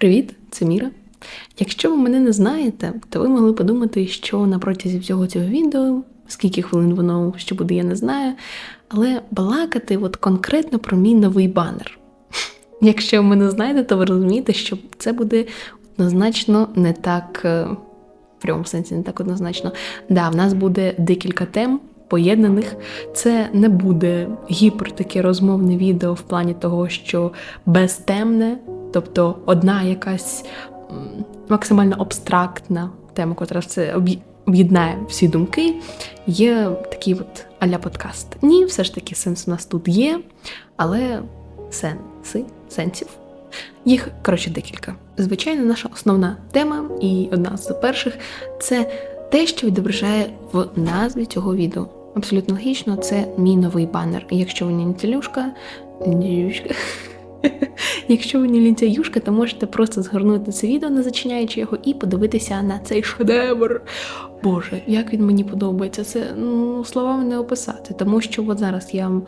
Привіт, це Міра. Якщо ви мене не знаєте, то ви могли подумати, що на протязі всього цього відео, скільки хвилин воно ще буде, я не знаю, але балакати от конкретно про мій новий банер. Якщо ви мене знаєте, то ви розумієте, що це буде однозначно не так, е, в прямому сенсі не так однозначно. Да, в нас буде декілька тем. Поєднаних це не буде гіпер таке розмовне відео в плані того, що безтемне, тобто одна якась максимально абстрактна тема, котра це об'єднає всі думки, є такий от аля подкаст. Ні, все ж таки сенс у нас тут є, але сенси, сенсів. Їх, коротше, декілька. Звичайно, наша основна тема і одна з перших це те, що відображає в назві цього відео. Абсолютно логічно, це мій новий банер. Якщо ви не лінтялюшка, якщо ви не лінтяюшка, то можете просто згорнути це відео, не зачиняючи його, і подивитися на цей шедевр. Боже, як він мені подобається. Це ну, словами не описати, тому що от зараз я вам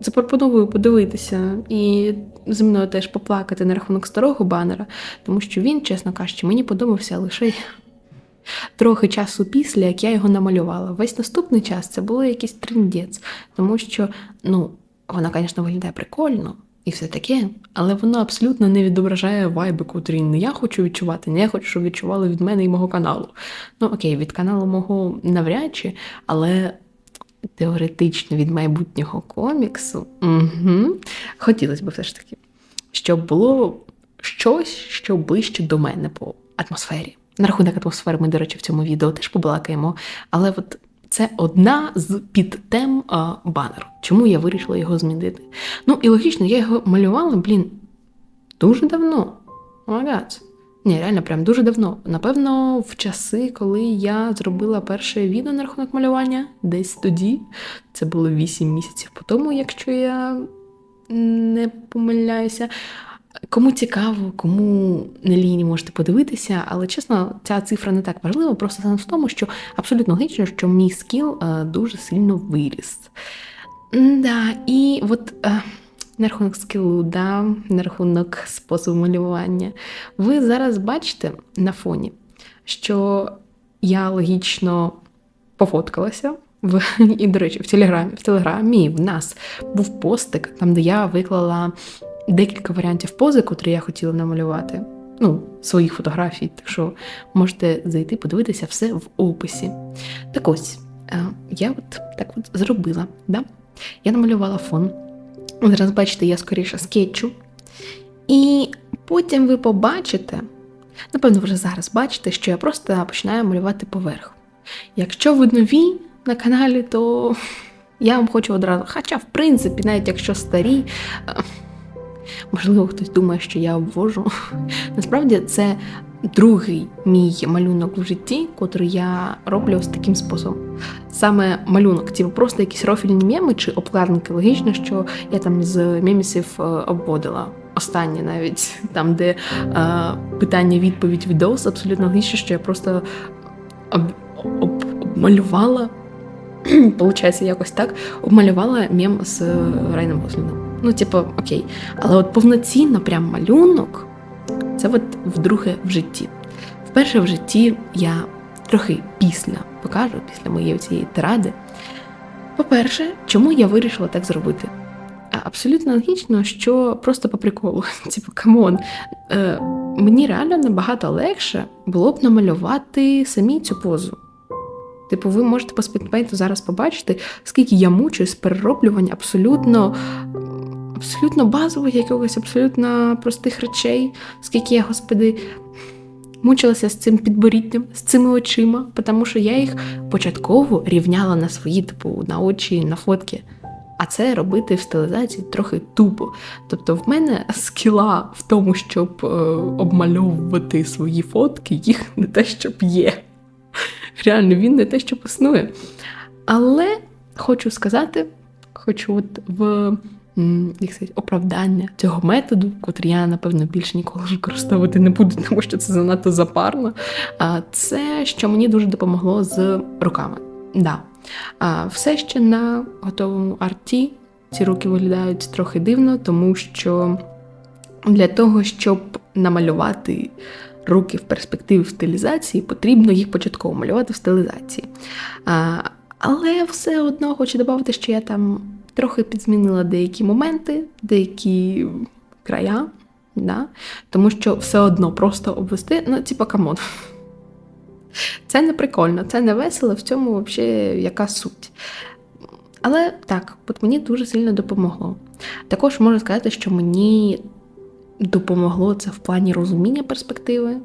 запропоную подивитися і зі мною теж поплакати на рахунок старого банера, тому що він, чесно кажучи, мені подобався лише трохи часу після, як я його намалювала. Весь наступний час це було якийсь триндець, тому що, ну, воно, звісно, виглядає прикольно. І все таке, але воно абсолютно не відображає вайби, котрі не я хочу відчувати, не я хочу, щоб відчували від мене і мого каналу. Ну окей, від каналу мого навряд чи, але теоретично від майбутнього коміксу угу, хотілося б все ж таки, щоб було щось, що ближче до мене по атмосфері. На рахунок атмосфери ми, до речі, в цьому відео теж побалакаємо, але от це одна з підтем банеру. Чому я вирішила його змінити? Ну і логічно, я його малювала, блін, дуже давно. Магаз. Ні, реально, прям дуже давно. Напевно, в часи, коли я зробила перше відео на рахунок малювання, десь тоді. Це було 8 місяців по тому, якщо я не помиляюся. Кому цікаво, кому не ліні, можете подивитися, але чесно, ця цифра не так важлива, просто сенс в тому, що абсолютно логічно, що мій скіл е, дуже сильно виріс. Да, і от е, на рахунок скілу, да, на рахунок способу малювання. Ви зараз бачите на фоні, що я логічно пофоткалася. В, і, до речі, в телеграмі, в телеграмі в нас був постик, там, де я виклала декілька варіантів пози, котрі я хотіла намалювати. Ну, своїх фотографій, так що можете зайти, подивитися все в описі. Так ось, е, я от так от зробила. Да? Я намалювала фон. Зараз бачите, я скоріше скетчу. І потім ви побачите, напевно, вже зараз бачите, що я просто починаю малювати поверх. Якщо ви нові на каналі, то я вам хочу одразу. Хоча, в принципі, навіть якщо старі, е, можливо, хтось думає, що я обвожу. Насправді це другий мій малюнок в житті, котрий я роблю ось таким способом. Саме малюнок, типу просто якісь рофільні меми чи обкладинки. Логічно, що я там з мемісів е, обводила. Останнє навіть там, де е, питання-відповідь відос, абсолютно логічно, що я просто об, об, обмалювала. Получається, якось так, обмалювала мем з Райном Гослінгом. Ну, типу, окей. Але от повноцінно прям малюнок це от вдруге в житті. Вперше в житті я трохи після покажу, після моєї цієї тиради. По-перше, чому я вирішила так зробити? Абсолютно логічно, що просто по приколу. Типу, камон, е, мені реально набагато легше було б намалювати самі цю позу. Типу, ви можете по спідпейту зараз побачити, скільки я мучуюсь з перероблювання абсолютно абсолютно базових, якогось абсолютно простих речей, скільки я, господи, мучилася з цим підборіддям, з цими очима, тому що я їх початково рівняла на свої, типу, на очі, на фотки. А це робити в стилізації трохи тупо. Тобто в мене скіла в тому, щоб е, обмальовувати свої фотки, їх не те, щоб є. Реально, він не те, що існує. Але хочу сказати, хочу от в як сказати, оправдання цього методу, котрий я, напевно, більше ніколи використовувати не буду, тому що це занадто запарно. Це, що мені дуже допомогло з руками. Да. Все ще на готовому арті. Ці руки виглядають трохи дивно, тому що для того, щоб намалювати руки в перспективі в стилізації, потрібно їх початково малювати в стилізації. А, Але все одно хочу додати, що я там трохи підзмінила деякі моменти, деякі края, да? тому що все одно просто обвести, ну, типа, камон. Це не прикольно, це не весело, в цьому взагалі яка суть. Але так, от мені дуже сильно допомогло. Також можу сказати, що мені допомогло це в плані розуміння перспективи,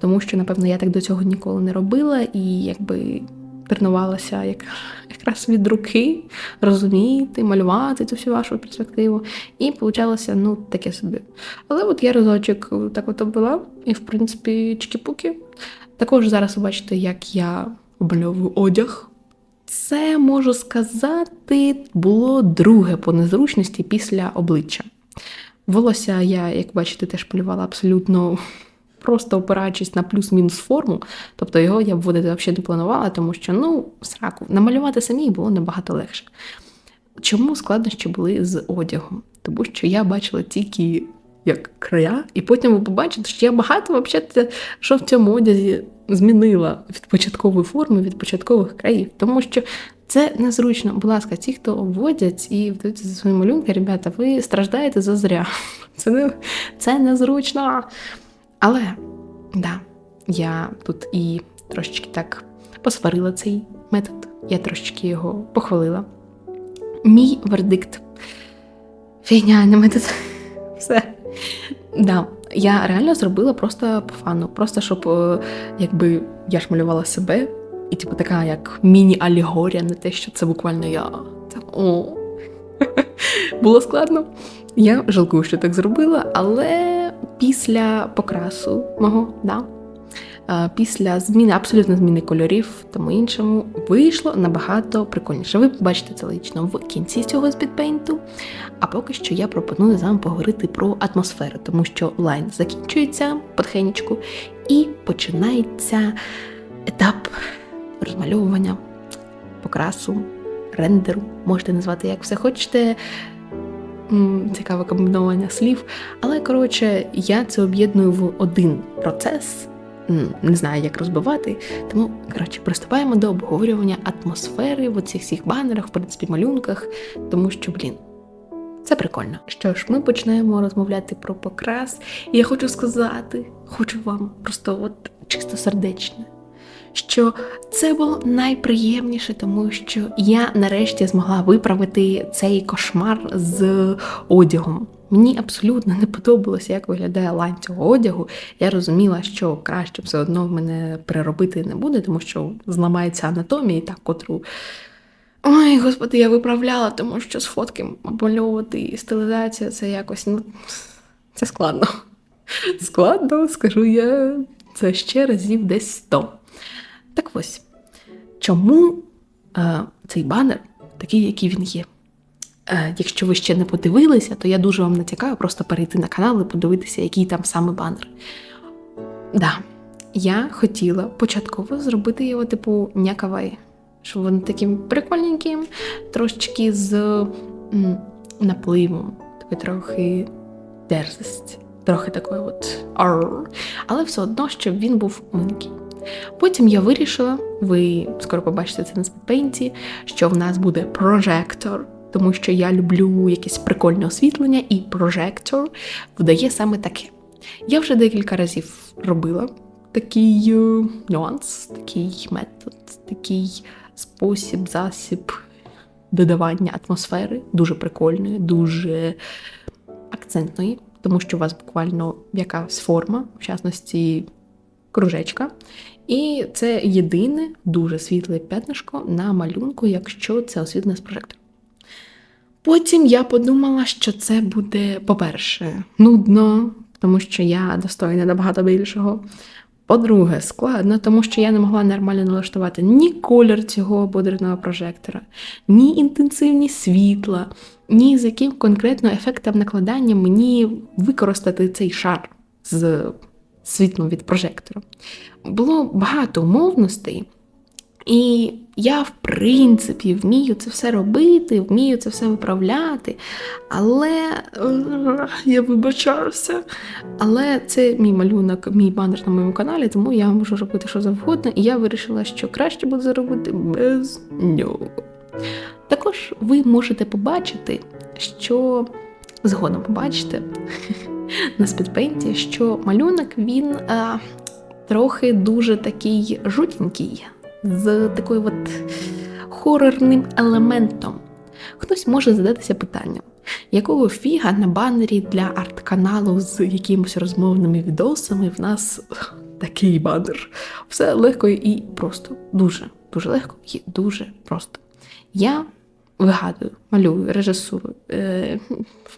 тому що, напевно, я так до цього ніколи не робила і якби тренувалася як, якраз від руки розуміти, малювати цю всю вашу перспективу. І получалося, ну, таке собі. Але от я разочок так от була, і, в принципі, чкі-пуки. Також зараз ви бачите, як я обльовую одяг. Це можу сказати, було друге по незручності після обличчя. Волосся я, як бачите, теж полювала абсолютно просто опираючись на плюс-мінус форму. Тобто його я вводити взагалі не планувала, тому що ну, сраку, намалювати самі було набагато легше. Чому складнощі були з одягом? Тому що я бачила тільки як края, і потім ви побачите, що я багато взагалі, що в цьому одязі змінила від початкової форми, від початкових країв. Тому що це незручно. Будь ласка, ті, хто обводять і вдаються за свої малюнки, ребята, ви страждаєте зазря. Це не, це незручно. Але да, я тут і трошечки так посварила цей метод, я трошечки його похвалила. Мій вердикт. Фігня, метод. Все. Да, Я реально зробила просто по фану. Просто щоб е, якби я ж малювала себе, і типу така як міні-алігорія на те, що це буквально я. Це, о. Було складно. Я жалкую, що так зробила, але після покрасу мого, да, після зміни, абсолютно зміни кольорів тому іншому, вийшло набагато прикольніше. Ви побачите це лично в кінці цього спідпейнту. А поки що я пропоную з вами поговорити про атмосферу, тому що лайн закінчується потихенечку, і починається етап розмальовування, покрасу, рендеру, можете назвати як все хочете цікаве комбінування слів. Але, коротше, я це об'єдную в один процес. Не знаю, як розбивати. Тому, коротше, приступаємо до обговорювання атмосфери в оцих всіх банерах, в принципі, малюнках, тому що, блін, це прикольно. Що ж, ми почнемо розмовляти про покрас, і я хочу сказати, хочу вам просто от чисто сердечне що це було найприємніше, тому що я нарешті змогла виправити цей кошмар з одягом. Мені абсолютно не подобалося, як виглядає лань цього одягу. Я розуміла, що краще все одно в мене переробити не буде, тому що зламається анатомія, так, котру. Ой, господи, я виправляла, тому що з фотки обмальовувати і стилізація це якось ну, це складно. Складно, скажу я, це ще разів десь сто. Так ось, чому е, цей банер такий, який він є? Е, Якщо ви ще не подивилися, то я дуже вам натякаю просто перейти на канал і подивитися, який там саме банер. Да, я хотіла початково зробити його, типу, някавай, щоб він таким прикольненьким, трошечки з м, напливом, такий трохи дерзость, трохи такої от. Але все одно, щоб він був миленький. Потім я вирішила, ви скоро побачите це на спідпейнті, що в нас буде прожектор, тому що я люблю якесь прикольне освітлення, і прожектор вдає саме таке. Я вже декілька разів робила такий е, нюанс, такий метод, такий спосіб, засіб додавання атмосфери, дуже прикольної, дуже акцентної, тому що у вас буквально якась форма, в частності кружечка. І це єдине дуже світле п'ятнишко на малюнку, якщо це освітлення з прожектора. Потім я подумала, що це буде, по-перше, нудно, тому що я достойна набагато більшого. По-друге, складно, тому що я не могла нормально налаштувати ні колір цього бодерного прожектора, ні інтенсивність світла, ні з яким конкретно ефектом накладання мені використати цей шар з світлом від прожектора. Було багато умовностей, І я, в принципі, вмію це все робити, вмію це все виправляти. Але е, я вибачаюся. Але це мій малюнок, мій банер на моєму каналі, тому я можу робити що завгодно, і я вирішила, що краще буде зробити без нього. Також ви можете побачити, що згодом побачите на спідпейнті, що малюнок він а, трохи дуже такий жутенький, з такою от хорорним елементом. Хтось може задатися питанням, якого фіга на банері для арт-каналу з якимось розмовними відосами в нас такий банер. Все легко і просто. Дуже, дуже легко і дуже просто. Я вигадую, малюю, режисуру. Е,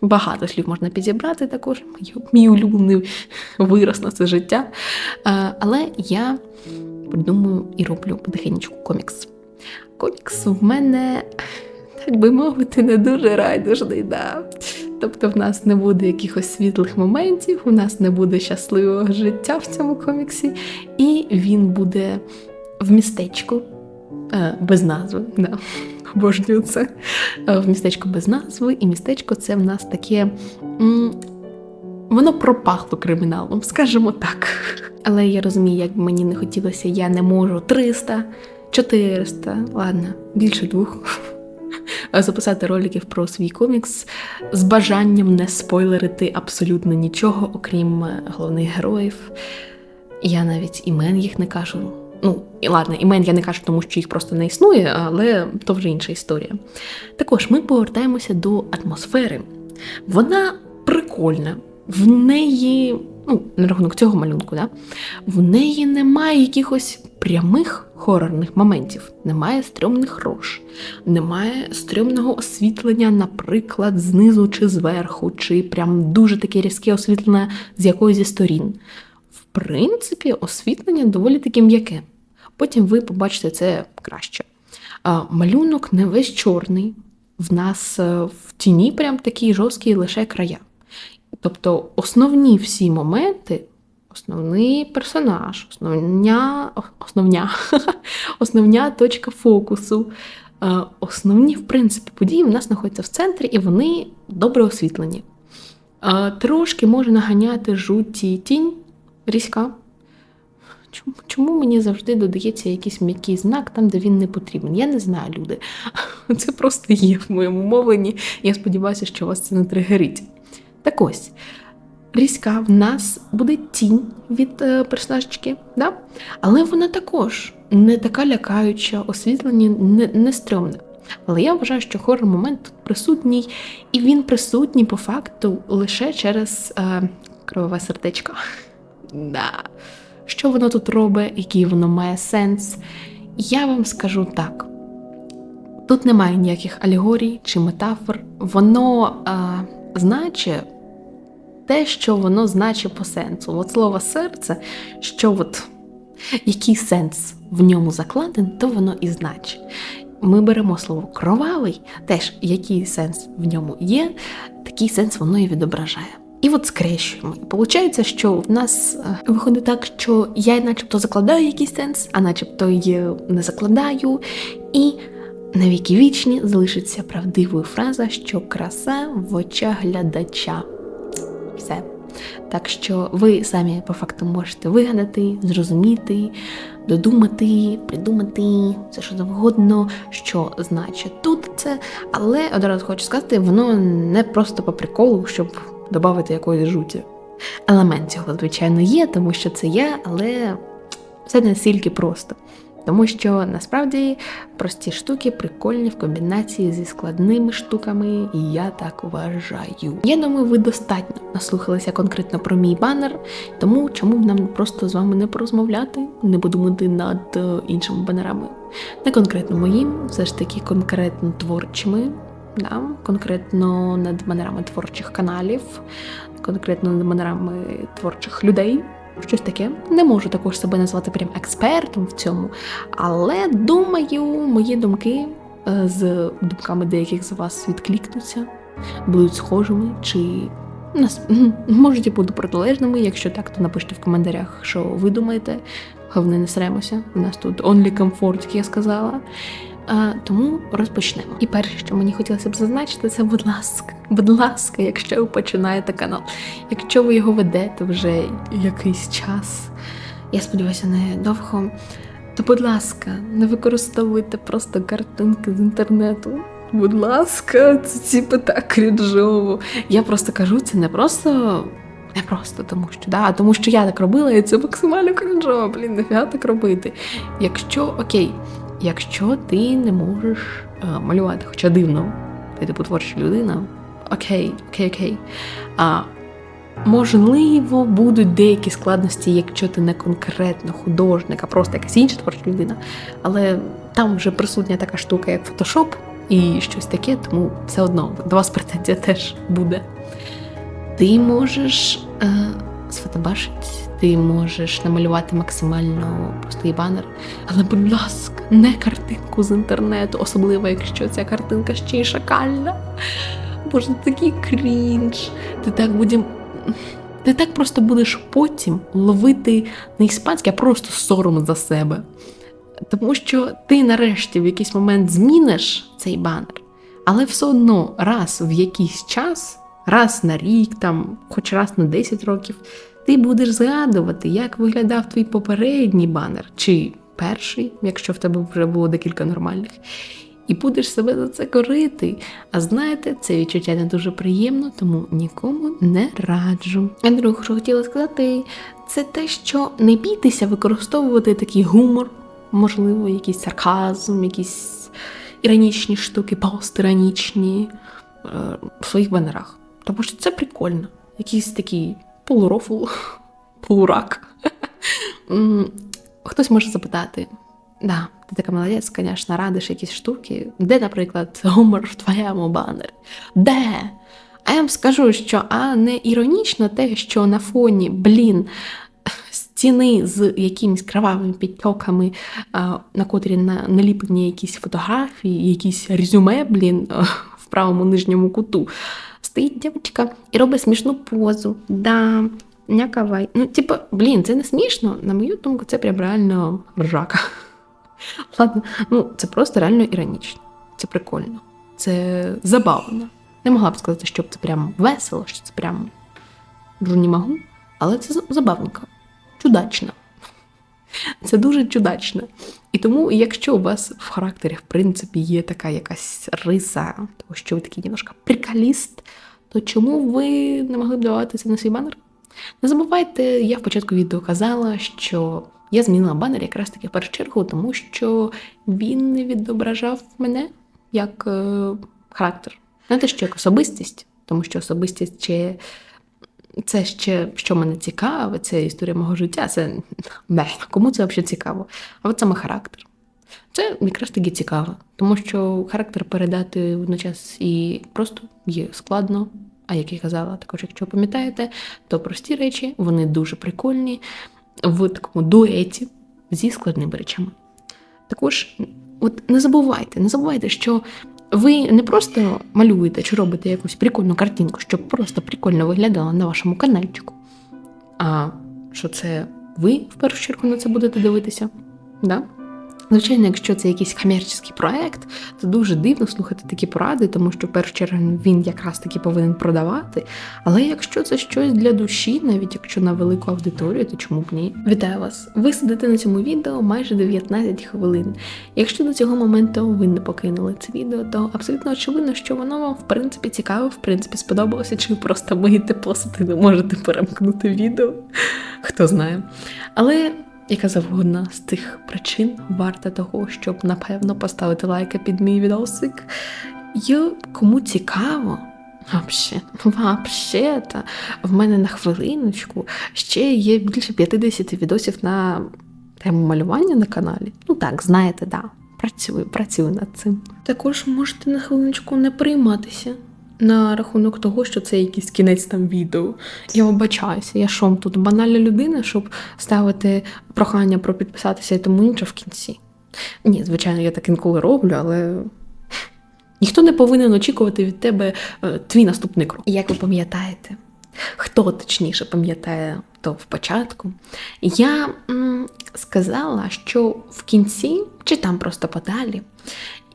Багато слів можна підібрати також. Мій, мій улюблений вираз на це життя. Е, але я придумую і роблю потихеньку комікс. Комікс в мене, так би мовити, не дуже райдужний. Да. Тобто в нас не буде якихось світлих моментів, у нас не буде щасливого життя в цьому коміксі, і він буде в містечку е, без назви. Да обожнюю це в містечко без назви, і містечко це в нас таке. Воно пропахло криміналом, скажімо так. Але я розумію, як мені не хотілося, я не можу 300, 400, ладно, більше двох. Записати роликів про свій комікс з бажанням не спойлерити абсолютно нічого, окрім е, головних героїв. Я навіть імен їх не кажу. Ну, і ладно, імен я не кажу, тому що їх просто не існує, але то вже інша історія. Також ми повертаємося до атмосфери. Вона прикольна, в неї, ну, на рахунок цього малюнку, да? в неї немає якихось прямих хорорних моментів, немає стрьомних рож, немає стрьомного освітлення, наприклад, знизу чи зверху, чи прям дуже таке різке освітлення з якоїсь зі сторін принципі, освітлення доволі таки м'яке. Потім ви побачите це краще. Малюнок не весь чорний, в нас е, в тіні прям такі жорсткі лише края. Тобто основні всі моменти, основний персонаж, основня, основня, основня точка фокусу, е, основні, в принципі, події в нас знаходяться в центрі і вони добре освітлені. Трошки може наганяти жуті тінь, різка. Чому чому мені завжди додається якийсь м'який знак там, де він не потрібен? Я не знаю, люди. Це просто є в моєму мовленні. Я сподіваюся, що вас це не тригерить. Так ось, різка в нас буде тінь від е, персонажечки, да? але вона також не така лякаюча, освітлення не, не стрьомне. Але я вважаю, що хорор момент тут присутній, і він присутній по факту лише через е, кровове сердечко. Да. Що воно тут робить, який воно має сенс? Я вам скажу так: тут немає ніяких алегорій чи метафор, воно а, значить те, що воно значить по сенсу. От слово серце, що от який сенс в ньому закладен, то воно і значить. Ми беремо слово кровавий, теж який сенс в ньому є, такий сенс воно і відображає. І от скрещуємо. І Получається, що в нас е, виходить так, що я начебто закладаю якийсь сенс, а начебто й не закладаю. І на віки вічні залишиться правдивою фраза, що краса в очах глядача. Все. Так що ви самі по факту можете вигадати, зрозуміти, додумати, придумати все, що завгодно, що значить тут це. Але одразу хочу сказати, воно не просто по приколу, щоб додати якоїсь жуті. Елемент цього, звичайно, є, тому що це є, але все настільки просто. Тому що насправді прості штуки прикольні в комбінації зі складними штуками, і я так вважаю. Я думаю, ви достатньо наслухалися конкретно про мій банер, тому чому б нам просто з вами не порозмовляти, не подумати над е, іншими банерами. Не конкретно моїм, все ж таки конкретно творчими да, конкретно над манерами творчих каналів, конкретно над манерами творчих людей. Щось таке. Не можу також себе назвати прям експертом в цьому, але думаю, мої думки е, з думками деяких з вас відклікнуться, будуть схожими, чи можуть бути протилежними. Якщо так, то напишіть в коментарях, що ви думаєте. Головне, не сремося. У нас тут only comfort, як я сказала. Тому розпочнемо. І перше, що мені хотілося б зазначити, це будь ласка, будь ласка, якщо ви починаєте канал, якщо ви його ведете вже якийсь час, я сподіваюся, не довго, то будь ласка, не використовуйте просто картинки з інтернету. Будь ласка, це типу так крінжово. Я просто кажу, це не просто. Не просто тому, що да, а тому що я так робила, і це максимально крінжово, блін, нафіга так робити. Якщо окей, якщо ти не можеш а, малювати, хоча дивно, ти типу творча людина, окей, окей, окей. А, можливо, будуть деякі складності, якщо ти не конкретно художник, а просто якась інша творча людина. Але там вже присутня така штука, як Photoshop і щось таке, тому все одно до вас претензія теж буде. Ти можеш е, сфотобашити, ти можеш намалювати максимально простий банер, але, будь ласка, не картинку з інтернету, особливо якщо ця картинка ще й шакальна. Боже, такий крінж. Ти так будем. Ти так просто будеш потім ловити не іспанське, а просто сором за себе. Тому що ти нарешті в якийсь момент зміниш цей банер, але все одно раз в якийсь час, раз на рік, там, хоч раз на 10 років, ти будеш згадувати, як виглядав твій попередній банер, чи перший, якщо в тебе вже було декілька нормальних, і будеш себе за це корити. А знаєте, це відчуття не дуже приємно, тому нікому не раджу. А що хотіла сказати, це те, що не бійтеся використовувати такий гумор можливо, якийсь сарказм, якісь іронічні штуки, постіронічні е, в своїх банерах. Тому що це прикольно. Якийсь такий полурофл, полурак. Хтось може запитати: да, ти така молодець, звісно, радиш якісь штуки. Де, наприклад, гумор в твоєму банері? Де? А я вам скажу, що а не іронічно те, що на фоні, блін, стіни з якимись кровавими підтоками, на котрі наліплені якісь фотографії, якісь резюме, блін, в правому нижньому куту. Стоїть дівчинка і робить смішну позу. Да, някавай. Ну, типу, блін, це не смішно. На мою думку, це прям реально ржака. Ладно, ну це просто реально іронічно. Це прикольно, це забавно. Не могла б сказати, що це прям весело, що це прям не можу, але це забавненько чудачна. Це дуже чудачно. І тому, якщо у вас в характері, в принципі, є така якась риса, того, що ви такий немножко прикаліст, то чому ви не могли б давати на свій банер? Не забувайте, я в початку відео казала, що я змінила банер якраз таки в першу чергу, тому що він не відображав мене як е, характер. Не те, що як особистість, тому що особистість ще це ще що мене цікаве, це історія мого життя. Це не, кому це взагалі цікаво? А от саме характер. Це якраз таки цікаво, тому що характер передати водночас і просто є складно. А як я казала, також, якщо пам'ятаєте, то прості речі, вони дуже прикольні в такому дуеті зі складними речами. Також, от не забувайте, не забувайте, що ви не просто малюєте чи робите якусь прикольну картинку, щоб просто прикольно виглядала на вашому канальчику. А що це ви в першу чергу на це будете дивитися? Да? Звичайно, якщо це якийсь комерційний проект, то дуже дивно слухати такі поради, тому що в першу чергу він якраз таки повинен продавати. Але якщо це щось для душі, навіть якщо на велику аудиторію, то чому б ні? Вітаю вас! Ви сидите на цьому відео майже 19 хвилин. Якщо до цього моменту ви не покинули це відео, то абсолютно очевидно, що воно вам в принципі цікаво, в принципі сподобалося, чи просто миєте посуд не можете перемкнути відео. Хто знає. Але яка завгодна з цих причин варта того, щоб напевно поставити лайка під мій відосик. І кому цікаво, вообще, вообще та в мене на хвилиночку ще є більше 50 відосів на тему малювання на каналі. Ну так, знаєте, да. Працюю, працюю над цим. Також можете на хвилиночку не прийматися на рахунок того, що це якийсь кінець там відео. Я вибачаюся, я шом тут банальна людина, щоб ставити прохання про підписатися і тому інше в кінці. Ні, звичайно, я так інколи роблю, але ніхто не повинен очікувати від тебе е, твій наступний крок. Як ви пам'ятаєте, хто точніше пам'ятає то в початку, я м, сказала, що в кінці, чи там просто подалі,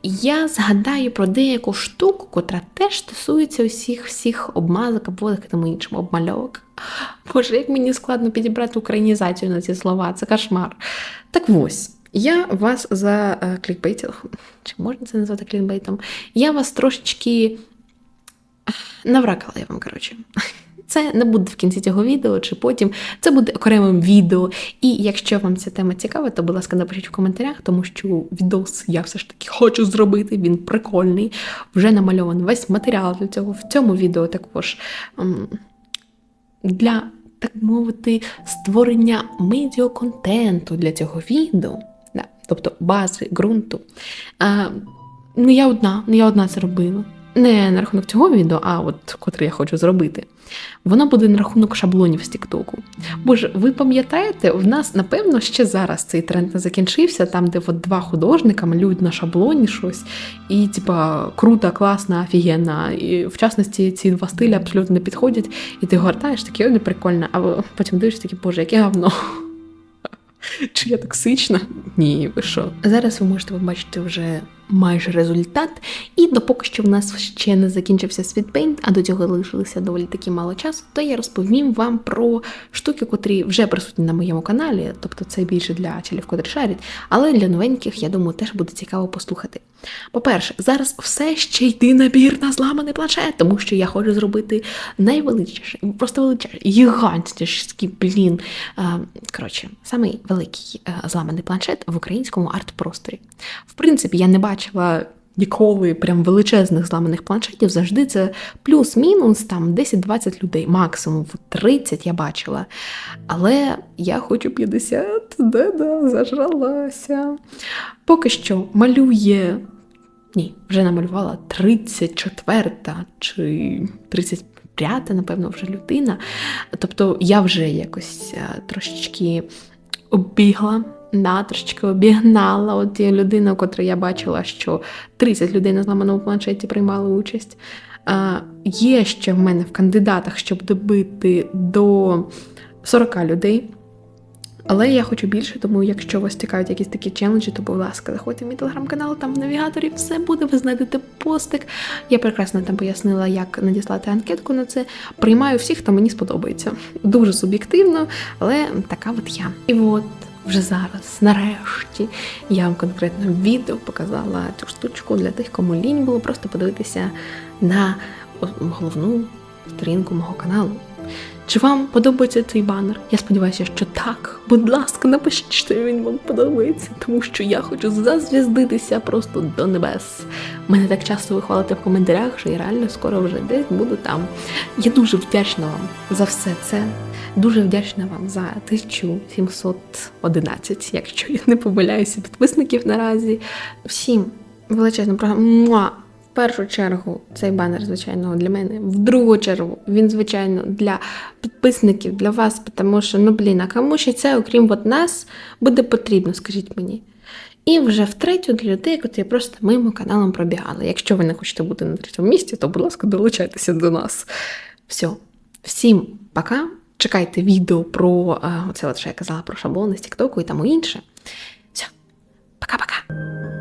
я згадаю про деяку штуку, котра теж стосується усіх всіх обмазок, обводок і тому іншому обмальовок. Боже, як мені складно підібрати українізацію на ці слова, це кошмар. Так ось. Я вас за е, клікбейтів, чи можна це назвати клікбейтом? Я вас трошечки навракала я вам, коротше. Це не буде в кінці цього відео чи потім. Це буде окремим відео. І якщо вам ця тема цікава, то, будь ласка, напишіть в коментарях, тому що відос я все ж таки хочу зробити. Він прикольний. Вже намальований весь матеріал для цього. В цьому відео також ем, для, так мовити, створення медіаконтенту для цього відео. Да, тобто бази, ґрунту. А, не я одна, не я одна це робила. Не на рахунок цього відео, а от котре я хочу зробити. Воно буде на рахунок шаблонів з Тіктоку. Боже, ви пам'ятаєте, в нас, напевно, ще зараз цей тренд не закінчився, там, де от два художника малюють на шаблоні щось, і, типа, круто, класно, офігенно. І в частності ці два стилі абсолютно не підходять, і ти гортаєш таке, ой, прикольно, а потім дивишся такі, боже, яке говно. Чи я токсична? Ні, ви що? Зараз ви можете побачити вже майже результат. І допоки що в нас ще не закінчився світпейнт, а до цього лишилося доволі таки мало часу, то я розповім вам про штуки, котрі вже присутні на моєму каналі, тобто це більше для челів, котрі шарять, але для новеньких, я думаю, теж буде цікаво послухати. По-перше, зараз все ще йде набір на зламаний планшет, тому що я хочу зробити найвеличніший, просто величезний, гігантський, блін. Коротше, самий великий зламаний планшет в українському арт-просторі. В принципі, я не бачила. Ніколи прям величезних зламаних планшетів завжди це плюс-мінус там 10-20 людей, максимум 30 я бачила. Але я хочу 50, да-да, зажралася. Поки що малює. Ні, вже намалювала 34 чи 35-та, напевно, вже людина. Тобто я вже якось трошечки оббігла. Да, трошечки обігнала от ті людина, котра я бачила, що 30 людей на зламаному планшеті приймали участь. Є ще в мене в кандидатах, щоб добити до 40 людей. Але я хочу більше, тому якщо вас цікавлять якісь такі челенджі, то, будь ласка, заходьте в мій телеграм-канал, там в навігаторі все буде, ви знайдете постик. Я прекрасно там пояснила, як надіслати анкетку на це. Приймаю всіх, хто мені сподобається. Дуже суб'єктивно, але така от я. І от вже зараз, нарешті, я вам конкретно відео показала цю штучку для тих, кому лінь було просто подивитися на головну сторінку мого каналу. Чи вам подобається цей банер? Я сподіваюся, що так. Будь ласка, напишіть, що він вам подобається, тому що я хочу зазвіздитися просто до небес. Мене так часто вихвалите в коментарях, що я реально скоро вже десь буду там. Я дуже вдячна вам за все це. Дуже вдячна вам за 1711, якщо я не помиляюся, підписників наразі. Всім величезна програма. В першу чергу цей банер, звичайно, для мене. В другу чергу він, звичайно, для підписників, для вас, тому що, ну блін, а кому ще це, окрім от нас, буде потрібно, скажіть мені. І вже в третю для людей, які просто мимо каналом пробігали. Якщо ви не хочете бути на третьому місці, то, будь ласка, долучайтеся до нас. Все. Всім пока. Чекайте відео про е, оце, от, що я казала про шаблони з Тіктоку і тому інше. Все, пока-пока!